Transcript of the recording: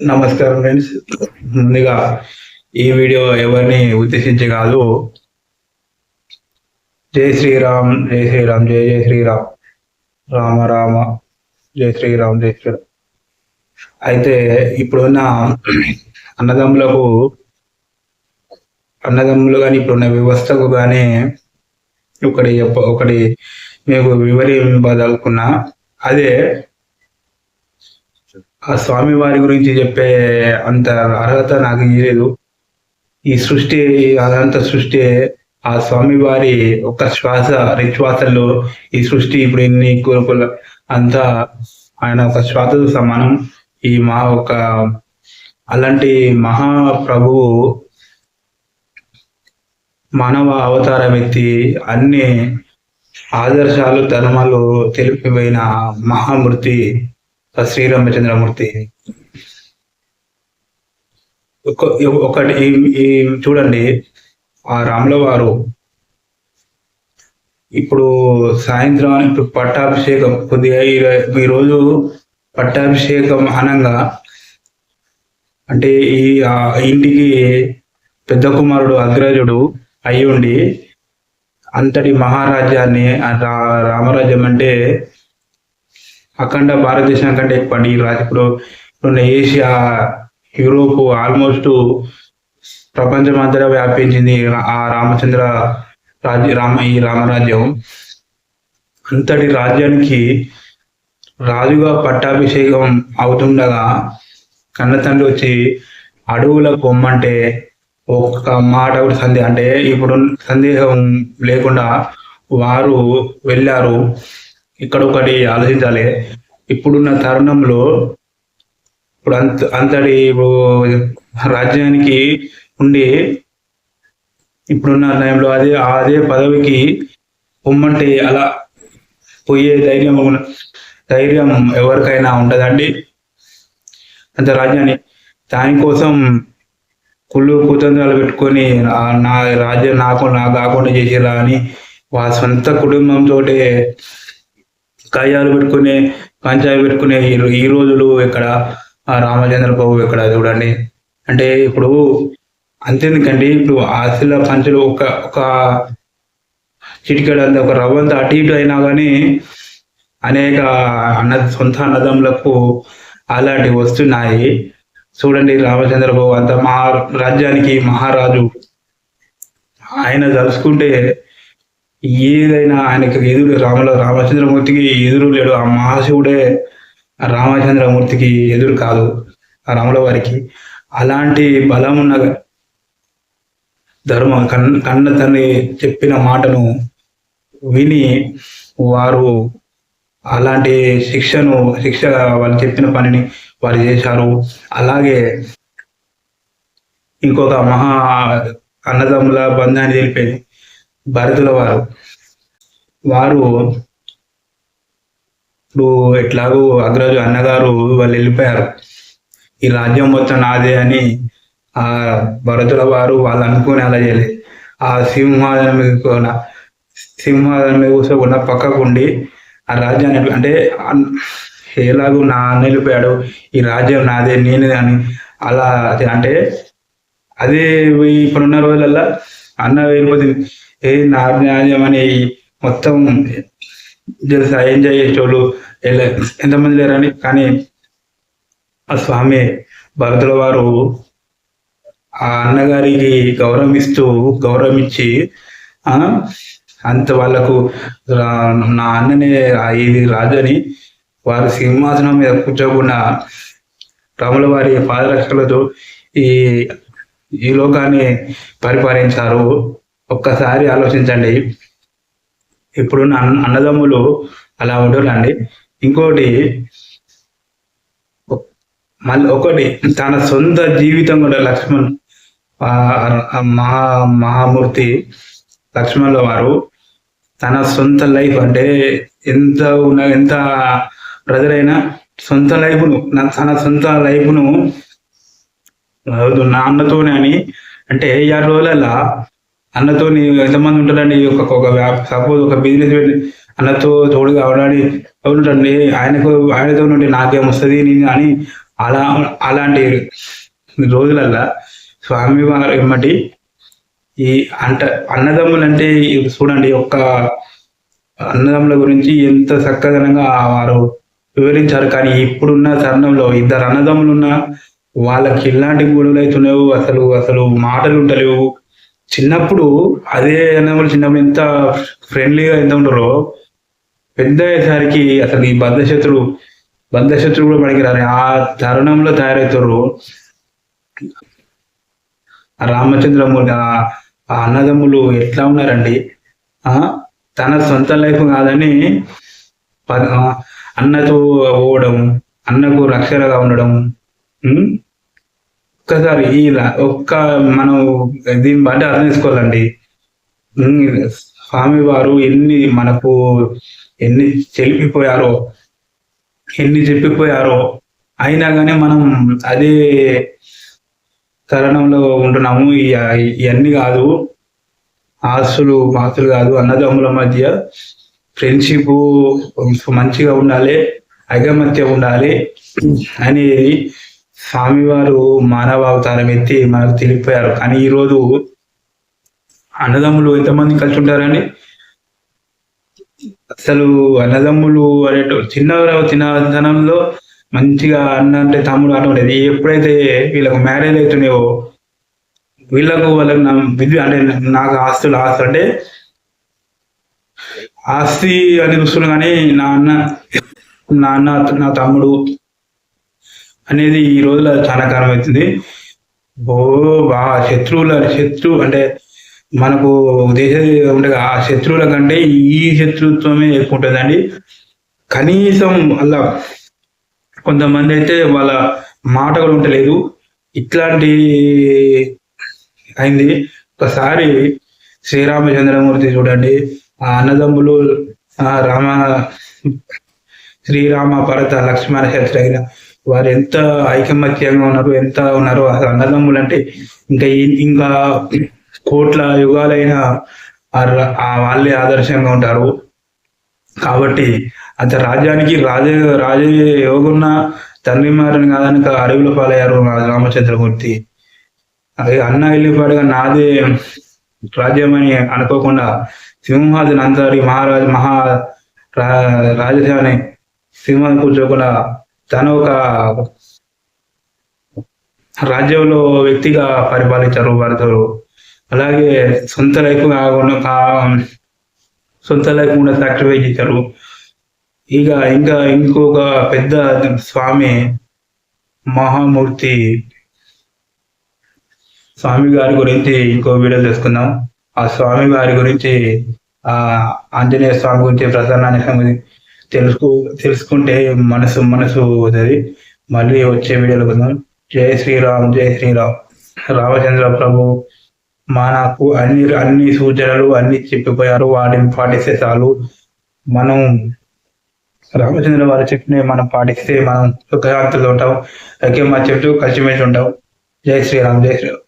నమస్కారం ఫ్రెండ్స్. ముందుగా ఈ వీడియో ఎవరిని ఉద్దేశించి కాదు జై శ్రీరామ్ జై శ్రీరామ్ జై జై శ్రీరామ్. రామ రామ జై శ్రీరామ్ జై శ్రీరామ్. అయితే ఇప్పుడున్న అన్నదమ్ములకు అన్నదమ్ములు కానీ ఇప్పుడున్న వ్యవస్థకు కానీ ఒకటి ఒకటి మీకు వివరింపదలుకున్నా అదే ఆ స్వామి వారి గురించి చెప్పే అంత అర్హత నాకు లేదు ఈ సృష్టి అదంత సృష్టి ఆ స్వామి వారి ఒక శ్వాస రిశ్వాసల్లో ఈ సృష్టి ఇప్పుడు ఎన్ని కోరుకుల అంతా ఆయన ఒక శ్వాసతో సమానం. ఈ మా ఒక అలాంటి మహాప్రభువు మానవ అవతారం ఎత్తి అన్ని ఆదర్శాలు ధర్మాలు తెలిపిపోయిన మహామృతి శ్రీరామచంద్రమూర్తి. ఒక- ఒకటి ఈ- చూడండి ఆ రాముల వారు ఇప్పుడు సాయంత్రం ఇప్పుడు పట్టాభిషేకం కొద్దిగా ఈ- ఈ రోజు పట్టాభిషేకం అనంగా అంటే ఈ ఇంటికి పెద్ద కుమారుడు అగ్రజుడు అయి ఉండి అంతటి మహారాజ్యాన్ని రామరాజ్యం అంటే అఖండ భారతదేశం కంటే ఎక్కువ అండి ఈ రాజు ఇప్పుడు ఇప్పుడున్న ఏషియా యూరోప్ ఆల్మోస్ట్ ప్రపంచం అంతటా వ్యాపించింది ఆ రామచంద్ర రాజ్య రామ ఈ రామరాజ్యం. అంతటి రాజ్యానికి రాజుగా పట్టాభిషేకం అవుతుండగా కన్న తండ్రి వచ్చి అడవుల కొమ్మంటే ఒక్క మాట కూడా సందేహం అంటే ఇప్పుడు సందేహం లేకుండా వారు వెళ్ళారు. ఇక్కడ ఒకటి ఆలోచించాలి. ఇప్పుడున్న తరుణంలో ఇప్పుడు అంత అంతటి ఇప్పుడు రాజ్యానికి ఉండి ఇప్పుడున్న టైంలో అదే అదే పదవికి పొమ్మంటే అలా పోయే ధైర్యం ధైర్యం ఎవరికైనా ఉంటుందండి. అంత రాజ్యాన్ని దానికోసం కుళ్ళు కుతంత్రాలు పెట్టుకొని నా రాజ్యం నాకు నా కాకుండా చేసేలా అని వాళ్ళ సొంత కుటుంబంతో కయ్యాలు పెట్టుకునే పంచాయలు పెట్టుకునే ఈ ఈ రోజులు ఇక్కడ రామచంద్ర బాబు ఇక్కడ చూడండి. అంటే ఇప్పుడు అంతేందుకండి ఇప్పుడు ఆశల పంచులు ఒక ఒక చిటికెడు ఒక రవ్వంత అటు ఇటు అయినా కానీ అనేక అన్న సొంత అన్నదమ్ములకు అలాంటివి వస్తున్నాయి. చూడండి రామచంద్ర బాబు అంత మహా రాజ్యానికి మహారాజు. ఆయన తలుచుకుంటే ఏదైనా ఆయనకు ఎదురు రాముల రామచంద్రమూర్తికి ఎదురు లేడు. ఆ మహాశివుడే రామచంద్రమూర్తికి ఎదురు కాదు ఆ రాముల వారికి. అలాంటి బలం ఉన్న ధర్మం కన్న కన్న తండ్రి చెప్పిన మాటను విని వారు అలాంటి శిక్షను శిక్ష వాళ్ళు చెప్పిన పనిని వారు చేశారు. అలాగే ఇంకొక మహా అన్నదమ్ముల బంధాన్ని తెలిపేది భరతుల వారు. వారు ఇప్పుడు ఎట్లాగో అగ్రజు అన్నగారు వాళ్ళు వెళ్ళిపోయారు. ఈ రాజ్యం మొత్తం నాదే అని ఆ భరతుల వారు వాళ్ళు అనుకుని అలా చేయలేదు ఆ సింహాసనం మీద సింహాసనం మీద కూర్చోకుండా పక్కకు ఉండి ఆ రాజ్యాన్ని అంటే ఎలాగో నా అన్న వెళ్ళిపోయాడు ఈ రాజ్యం నాదే నేనే అని అలా అంటే అదే ఇప్పుడున్న రోజులల్లో అన్న వెళ్ళిపోతుంది ఏ నా రాజ్యం అనే మొత్తం తెలుసా ఎంజాయ్ చేసేటోళ్ళు ఎంతమంది లేరని కానీ ఆ స్వామి భరతుల వారు ఆ అన్నగారికి గౌరవిస్తూ గౌరవించి అంత వాళ్ళకు నా అన్ననే ఇది రాజని వారి సింహాసనం మీద కూర్చోకుండా రాముల వారి పాదరక్షలతో ఈ ఈ లోకాన్ని పరిపాలించారు. ఒక్కసారి ఆలోచించండి. ఇప్పుడున్న నా అన్నదమ్ములు అలా ఉండాలండి ఇంకోటి మళ్ళీ ఒకటి తన సొంత జీవితం కూడా లక్ష్మణ్ ఆ మహా మహామూర్తి లక్ష్మణుల వారు తన సొంత లైఫ్ అంటే ఎంత ఉన్న ఎంత బ్రదర్ అయినా సొంత లైఫ్ను తన సొంత లైఫ్ను నా అన్నతోనే అని అంటే ఏడు రోజులలో అన్నతో ఎంతమంది ఉంటారండి? ఒక ఒక సపోజ్ ఒక బిజినెస్ పెట్టి అన్నతో తోడుగా అవడానికి ఎవరుంటండి ఆయనకు ఆయనతో నుండి నాకేం వస్తుంది నేను అని అలా అలాంటి రోజులల్లా స్వామివారు ఎమ్మటి ఈ అంట అన్నదమ్ములు అంటే చూడండి ఒక్క అన్నదమ్ముల గురించి ఎంత చక్కదనంగా వారు వివరించారు. కానీ ఇప్పుడున్న తరుణంలో ఇద్దరు అన్నదమ్ములు ఉన్నా వాళ్ళకి ఇలాంటి గొడవలు అవుతున్నావు అసలు అసలు మాటలు ఉంటలేవు చిన్నప్పుడు అదే అన్నదమ్ములు చిన్నప్పుడు ఎంత ఫ్రెండ్లీగా ఎంత ఉండరో పెద్ద అయ్యేసరికి అసలు ఈ బద్ధశత్రువు బద్ధశత్రువు కూడా పడికి పనికిరారు ఆ తరుణంలో తయారవుతారు రామచంద్రమూర్తి ఆ- అన్నదమ్ములు ఎట్లా ఉన్నారండి? తన సొంత లైఫ్ కాదని ప- అన్నతో పోవడం అన్నకు రక్షణగా ఉండడం ఒక్కసారి ఈ ఒక్క మనం దీన్ని బట్టి అర్థం చేసుకోవాలండి. స్వామి వారు ఎన్ని మనకు ఎన్ని చెలిపిపోయారో ఎన్ని చెప్పిపోయారో అయినా కానీ మనం అదే తరుణంలో ఉంటున్నాము. ఇవన్నీ కాదు ఆస్తులు మాస్తులు కాదు అన్నదమ్ముల మధ్య ఫ్రెండ్షిప్ మంచిగా ఉండాలి ఐకమత్యం ఉండాలి అనేది స్వామివారు మానవ అవతారం ఎత్తి మనకు తెలిపారు కానీ ఈరోజు అన్నదమ్ములు ఎంతమంది కలిసి ఉంటారండి? అసలు అన్నదమ్ములు అనేటు చిన్న చిన్నతనంలో మంచిగా అన్న అంటే తమ్ముడు అన్న ఉండేది ఎప్పుడైతే వీళ్ళకు మ్యారేజ్ అవుతున్నాయో వీళ్ళకు వాళ్ళకి విద్య అంటే నాకు ఆస్తులు ఆస్తి అంటే ఆస్తి అని చూస్తున్నాను కానీ నా అన్న నా అన్న నా తమ్ముడు అనేది ఈ రోజులో చాలా కారణం అవుతుంది. ఓ బా శత్రువుల శత్రువు అంటే మనకు దేశ ఉండగా ఆ శత్రువుల కంటే ఈ శత్రుత్వమే ఎక్కువ ఉంటుందండి. కనీసం అలా కొంతమంది అయితే వాళ్ళ మాట కూడా ఉండలేదు ఇట్లాంటి అయింది. ఒకసారి శ్రీరామచంద్రమూర్తి చూడండి. ఆ అన్నదమ్ములు ఆ రామ శ్రీరామ భరత లక్ష్మణ శత్రు అయిన వారు ఎంత ఐకమత్యంగా ఉన్నారు ఎంత ఉన్నారు అసలు అన్నదమ్ములు అంటే ఇంకా ఇంకా కోట్ల యుగాలైన వాళ్ళే ఆదర్శంగా ఉంటారు. కాబట్టి అంత రాజ్యానికి రాజ రాజ యోగున్న తండ్రి మారని కాదని అడవిలో పాలయ్యారు రామచంద్రమూర్తి. అదే అన్న వెళ్ళిపాడుగా నాదే రాజ్యం అని అనుకోకుండా సింహాది నందరి మహారాజు మహా రా- రాజధాని సింహాన్ని కూర్చోకుండా తను ఒక రాజ్యంలో వ్యక్తిగా పరిపాలించారు వారితో. అలాగే సొంత లైఫ్ కాకుండా సొంత లైఫ్ కూడా సాక్రిఫైస్ చేశారు. ఇక ఇంకా ఇంకొక పెద్ద స్వామి మహామూర్తి స్వామి గారి గురించి ఇంకో వీడియో తెలుసుకుందాం ఆ స్వామి గారి గురించి ఆ ఆంజనేయ స్వామి గురించి ప్రసన్నాన్ని తెలుసుకు తెలుసుకుంటే మనసు మనసు అవుతుంది మళ్ళీ వచ్చే వీడియోలో కొందాం. జై శ్రీరామ్ జై శ్రీరామ్. రామచంద్ర ప్రభు మనకు అన్ని అన్ని సూచనలు అన్ని చెప్పిపోయారు. వాటిని పాటిస్తే చాలు. మనం రామచంద్ర వారు చెప్పిన మనం పాటిస్తే మనం సుఖశాంతులు ఉంటాం. అలాగే మా చెట్టు కలిసిమెలిసి ఉంటాం. జై శ్రీరామ్ జై శ్రీరామ్.